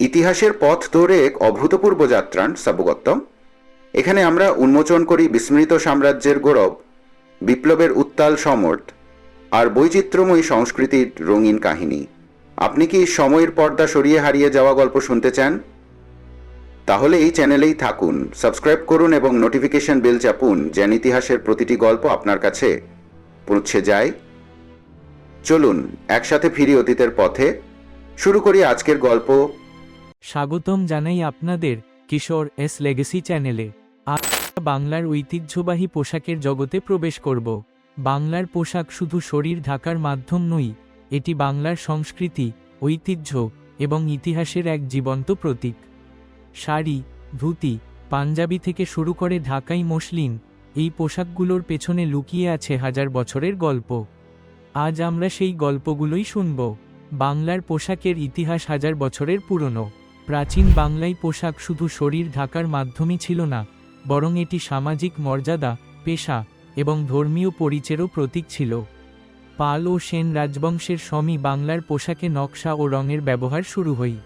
ইতিহাসের পথ ধরে এক অভূতপূর্ব যাত্রান সাবুগত্তম এখানে আমরা উন্মোচন করি বিস্মৃত সাম্রাজ্যের গৌরব, বিপ্লবের উত্তাল সমর্থ, আর বৈচিত্র্যময়ী সংস্কৃতির রঙিন কাহিনী। আপনি কি সময়ের পর্দা সরিয়ে হারিয়ে যাওয়া গল্প শুনতে চান? তাহলে এই চ্যানেলেই থাকুন, সাবস্ক্রাইব করুন এবং নোটিফিকেশন বেল চাপুন যেন ইতিহাসের প্রতিটি গল্প আপনার কাছে পৌঁছে যায়। চলুন, একসাথে ফিরি অতীতের পথে। শুরু করি আজকের গল্প স্বাগতম জানাই আপনাদের কিশোর এস লেগেসি চ্যানেলে। আজ বাংলার ঐতিহ্যবাহী পোশাকের জগতে প্রবেশ করব। বাংলার পোশাক শুধু শরীর ঢাকার মাধ্যম নই এটি বাংলার সংস্কৃতি, ঐতিহ্য এবং ইতিহাসের এক জীবন্ত প্রতীক। শাড়ি, ধুতি, পাঞ্জাবি থেকে শুরু করে ঢাকাই মসলিন, এই পোশাকগুলোর পেছনে লুকিয়ে আছে হাজার বছরের গল্প। আজ আমরা সেই গল্পগুলোই শুনব। বাংলার পোশাকের ইতিহাস হাজার বছরের পুরনো। প্রাচীন বাংলায় পোশাক শুধু শরীর ঢাকার মাধ্যমই ছিল না, বরং এটি সামাজিক মর্যাদা, পেশা এবং ধর্মীয় পরিচয়েরও প্রতীক ছিল। পাল ও সেন রাজবংশের সমী বাংলার পোশাকে নকশা ও রঙের ব্যবহার শুরু হই।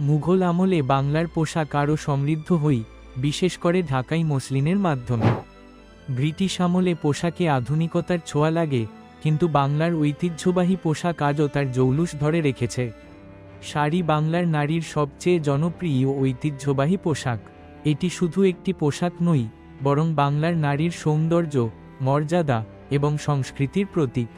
মুঘল আমলে বাংলার পোশাক আরও সমৃদ্ধ হই, বিশেষ করে ঢাকাই মসলিনের মাধ্যমে। ব্রিটিশ আমলে পোশাকে আধুনিকতার ছোঁয়া লাগে, কিন্তু বাংলার ঐতিহ্যবাহী পোশাক আজও তার জৌলুস ধরে রেখেছে। শাড়ি বাংলার নারীর সবচেয়ে জনপ্রিয় ঐতিহ্যবাহী পোশাক। এটি শুধু একটি পোশাক নই বরং বাংলার নারীর সৌন্দর্য, মর্যাদা এবং সংস্কৃতির প্রতীক।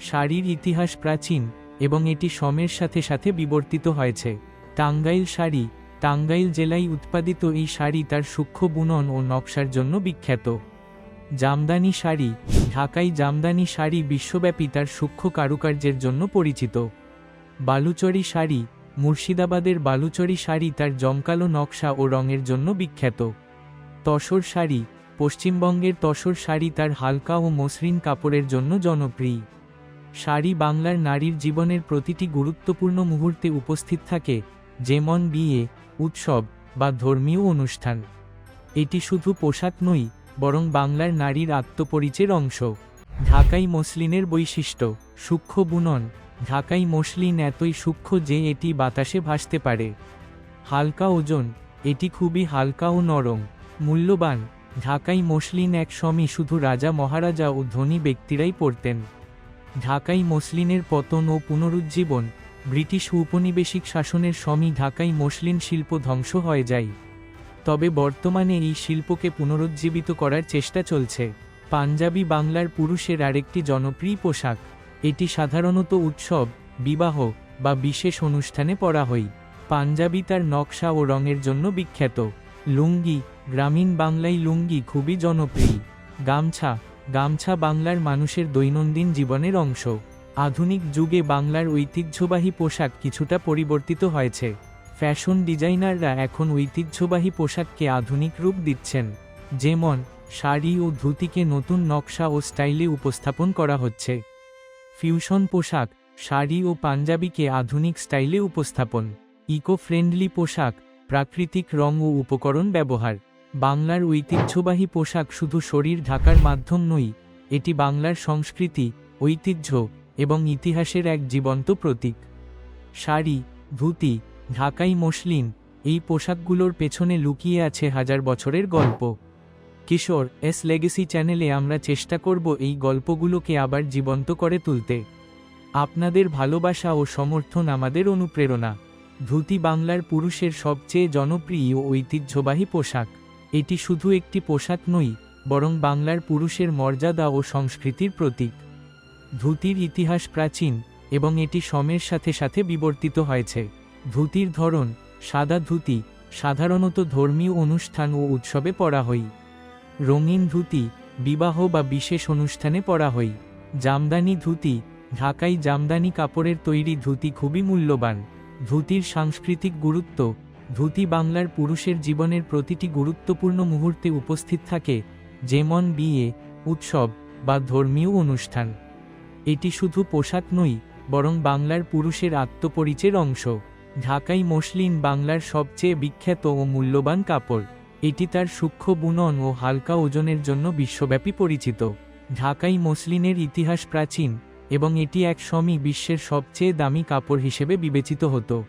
শাড়ির ইতিহাস প্রাচীন এবং এটি সমের সাথে সাথে বিবর্তিত হয়েছে। টাঙ্গাইল শাড়ি, টাঙ্গাইল জেলায় উৎপাদিত এই শাড়ি তার সূক্ষ্ম বুনন ও নকশার জন্য বিখ্যাত। জামদানি শাড়ি ঢাকাই জামদানি শাড়ি বিশ্বব্যাপী তার সূক্ষ্ম কারুকার্যের জন্য পরিচিত। বালুচরি শাড়ি, মুর্শিদাবাদের বালুচরি শাড়ি তার জমকালো নকশা ও রঙের জন্য বিখ্যাত। তসর শাড়ি, পশ্চিমবঙ্গের তসর শাড়ি তার হালকা ও মসৃণ কাপড়ের জন্য জনপ্রিয়। শাড়ি বাংলার নারীর জীবনের প্রতিটি গুরুত্বপূর্ণ মুহূর্তে উপস্থিত থাকে, যেমন বিয়ে, উৎসব বা ধর্মীয় অনুষ্ঠান। এটি শুধু পোশাক নই বরং বাংলার নারীর আত্মপরিচয়ের অংশ। ঢাকাই মসলিনের বৈশিষ্ট্য, সূক্ষ্ম বুনন ঢাকাই মসলিন এতই সূক্ষ্ম যে এটি বাতাসে ভাসতে পারে। হালকা ওজন, এটি খুবই হালকা ও নরম, মূল্যবান। ঢাকাই মসলিন এক সময় শুধু রাজা, মহারাজা ও ধনী ব্যক্তিরাই পরতেন ঢাকাই মসলিনের পতন ও পুনরুজ্জীবন, ব্রিটিশ উপনিবেশিক শাসনের সময় ঢাকাই মসলিন শিল্প ধ্বংস হয়ে যায়। তবে বর্তমানে এই শিল্পকে পুনরুজ্জীবিত করার চেষ্টা চলছে। পাঞ্জাবি বাংলার পুরুষের আরেকটি জনপ্রিয় পোশাক। এটি সাধারণত উৎসব, বিবাহ বা বিশেষ অনুষ্ঠানে পরা হয়। পাঞ্জাবি তার নকশা ও রঙের জন্য বিখ্যাত। লুঙ্গি, গ্রামীণ বাংলায় লুঙ্গি খুবই জনপ্রিয়। গামছা গামছা বাংলার মানুষের দৈনন্দিন জীবনের অংশ। আধুনিক যুগে বাংলার ঐতিহ্যবাহী পোশাক কিছুটা পরিবর্তিত হয়েছে। ফ্যাশন ডিজাইনাররা এখন ঐতিহ্যবাহী পোশাককে আধুনিক রূপ দিচ্ছেন। যেমন, শাড়ি ও ধুতিকে নতুন নকশা ও স্টাইলে উপস্থাপন করা হচ্ছে। ফিউশন পোশাক, শাড়ি ও পাঞ্জাবিকে আধুনিক স্টাইলে উপস্থাপন। ইকো ফ্রেন্ডলি পোশাক, প্রাকৃতিক রং ও উপকরণ ব্যবহার। বাংলার ঐতিহ্যবাহী পোশাক শুধু শরীর ঢাকার মাধ্যম নই এটি বাংলার সংস্কৃতি, ঐতিহ্য এবং ইতিহাসের এক জীবন্ত প্রতীক। শাড়ি, ধুতি, ঢাকাই মসলিন, এই পোশাকগুলোর পেছনে লুকিয়ে আছে হাজার বছরের গল্প। কিশোর, এস লেগেসি চ্যানেলে আমরা চেষ্টা করব এই গল্পগুলোকে আবার জীবন্ত করে তুলতে। আপনাদের ভালোবাসা ও সমর্থন আমাদের অনুপ্রেরণা। ধুতি বাংলার পুরুষের সবচেয়ে জনপ্রিয় ও ঐতিহ্যবাহী পোশাক। এটি শুধু একটি পোশাক নই বরং বাংলার পুরুষের মর্যাদা ও সংস্কৃতির প্রতীক। ধুতির ইতিহাস প্রাচীন, এবং এটি সমের সাথে সাথে বিবর্তিত হয়েছে। ধুতির ধরন, সাদা ধুতি, সাধারণত ধর্মীয় অনুষ্ঠান ও উৎসবে পরা হয় রঙিন ধুতি, বিবাহ বা বিশেষ অনুষ্ঠানে পরা হয় জামদানি ধুতি, ঢাকাই জামদানি কাপড়ের তৈরি ধুতি খুবই মূল্যবান। ধুতির সাংস্কৃতিক গুরুত্ব, ধুতি বাংলার পুরুষের জীবনের প্রতিটি গুরুত্বপূর্ণ মুহূর্তে উপস্থিত থাকে, যেমন বিয়ে, উৎসব বা ধর্মীয় অনুষ্ঠান। এটি শুধু পোশাক নই, বরং বাংলার পুরুষের আত্মপরিচয়ের অংশ। ঢাকাই মসলিন বাংলার সবচেয়ে বিখ্যাত ও মূল্যবান কাপড়। এটি তার সূক্ষ্ম বুনন ও হালকা ওজনের জন্য বিশ্বব্যাপী পরিচিত। ঢাকাই মসলিনের ইতিহাস প্রাচীন এবং এটি এক সমী বিশ্বের সবচেয়ে দামি কাপড় হিসেবে বিবেচিত হতো।